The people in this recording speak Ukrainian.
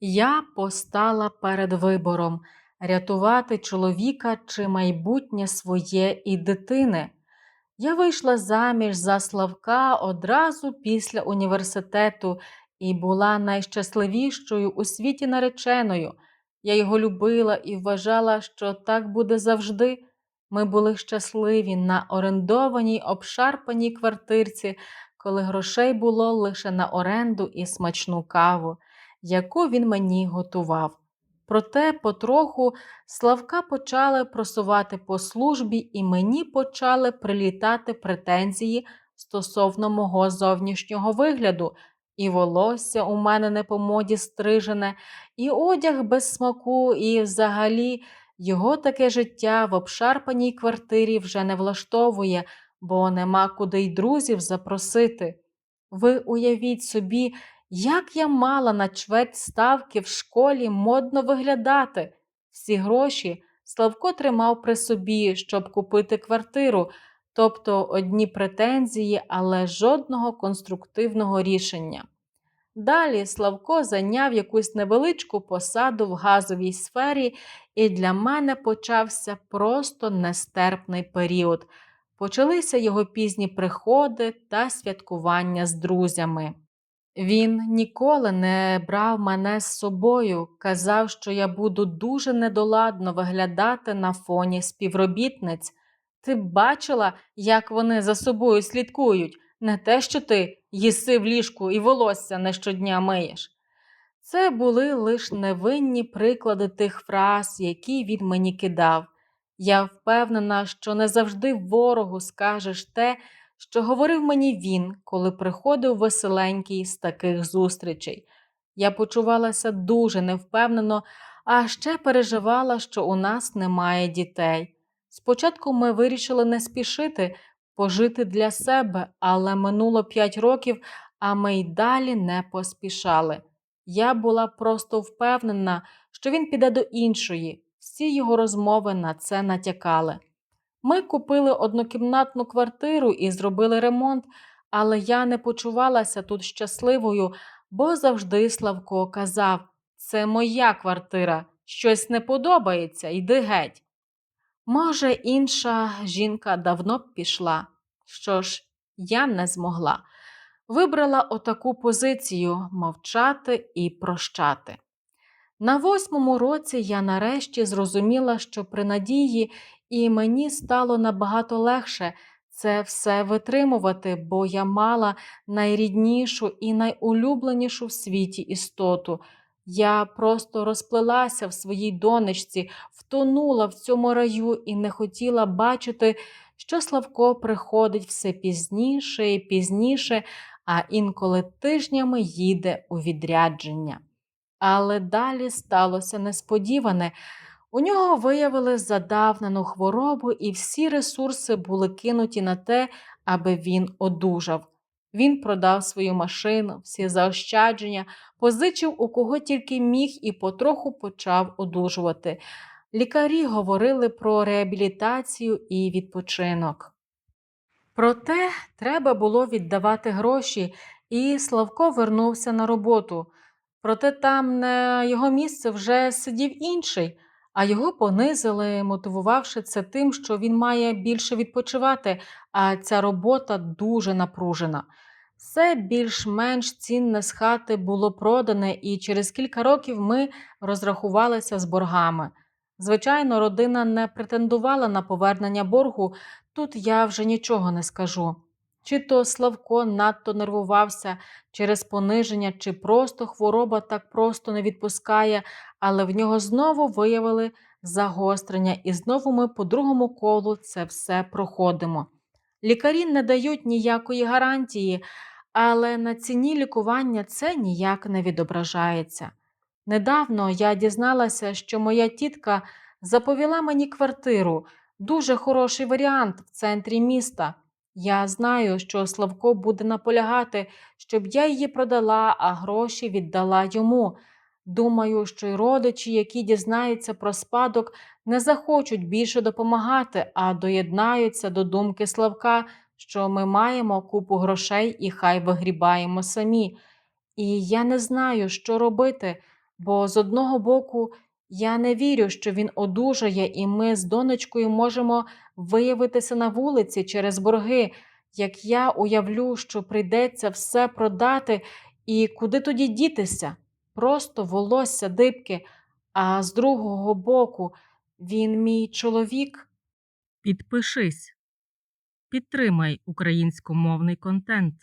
Я постала перед вибором рятувати чоловіка чи майбутнє своє і дитини. Я вийшла заміж за Славка одразу після університету і була найщасливішою у світі нареченою. Я його любила і вважала, що так буде завжди. Ми були щасливі на орендованій обшарпаній квартирці, коли грошей було лише на оренду і смачну каву яку він мені готував. Проте потроху Славка почали просувати по службі, і мені почали прилітати претензії стосовно мого зовнішнього вигляду, і волосся у мене не по моді стрижене, і одяг без смаку, і взагалі його таке життя в обшарпаній квартирі вже не влаштовує, бо нема куди й друзів запросити. Ви уявіть собі, як я мала на чверть ставки в школі модно виглядати? Всі гроші Славко тримав при собі, щоб купити квартиру, тобто одні претензії, але жодного конструктивного рішення. Далі Славко зайняв якусь невеличку посаду в газовій сфері, і для мене почався просто нестерпний період. Почалися його пізні приходи та святкування з друзями. Він ніколи не брав мене з собою, казав, що я буду дуже недоладно виглядати на фоні співробітниць. Ти б бачила, як вони за собою слідкують, не те, що ти їси в ліжку і волосся не щодня миєш. Це були лише невинні приклади тих фраз, які він мені кидав. Я впевнена, що не завжди ворогу скажеш те, що говорив мені він, коли приходив веселенький з таких зустрічей. Я почувалася дуже невпевнено, а ще переживала, що у нас немає дітей. Спочатку ми вирішили не спішити, пожити для себе, але минуло п'ять років, а ми й далі не поспішали. Я була просто впевнена, що він піде до іншої. Всі його розмови на це натякали. Ми купили однокімнатну квартиру і зробили ремонт, але я не почувалася тут щасливою, бо завжди Славко казав це моя квартира, щось не подобається, йди геть. Може, інша жінка давно б пішла. Що ж, я не змогла. Вибрала отаку позицію мовчати і прощати. На восьмому році я нарешті зрозуміла, що при надії і мені стало набагато легше це все витримувати, бо я мала найріднішу і найулюбленішу в світі істоту. Я просто розплилася в своїй донечці, втонула в цьому раю і не хотіла бачити, що Славко приходить все пізніше і пізніше, а інколи тижнями їде у відрядження. Але далі сталося несподіване. У нього виявили задавнену хворобу, і всі ресурси були кинуті на те, аби він одужав. Він продав свою машину, всі заощадження, позичив у кого тільки міг і потроху почав одужувати. Лікарі говорили про реабілітацію і відпочинок. Проте треба було віддавати гроші, і Славко вернувся на роботу. Проте там на його місце вже сидів інший а його понизили, мотивувавши це тим, що він має більше відпочивати, а ця робота дуже напружена. Все більш-менш цінне з хати було продане, і через кілька років ми розрахувалися з боргами. Звичайно, родина не претендувала на повернення боргу, тут я вже нічого не скажу. Чи то Славко надто нервувався через пониження, чи просто хвороба так просто не відпускає, але в нього знову виявили загострення, і знову ми по другому колу це все проходимо. Лікарі не дають ніякої гарантії, але на ціні лікування це ніяк не відображається. Недавно я дізналася, що моя тітка заповіла мені квартиру, дуже хороший варіант в центрі міста. Я знаю, що Славко буде наполягати, щоб я її продала, а гроші віддала йому. Думаю, що й родичі, які дізнаються про спадок, не захочуть більше допомагати, а доєднаються до думки Славка, що ми маємо купу грошей і хай вигрібаємо самі. І я не знаю, що робити, Бо з одного боку я не вірю, що він одужає, і ми з донечкою можемо виявитися на вулиці через борги. Як я уявлю, що прийдеться все продати, і куди тоді дітися? Просто волосся дибки, а з другого боку він мій чоловік. Підпишись. Підтримай українськомовний контент.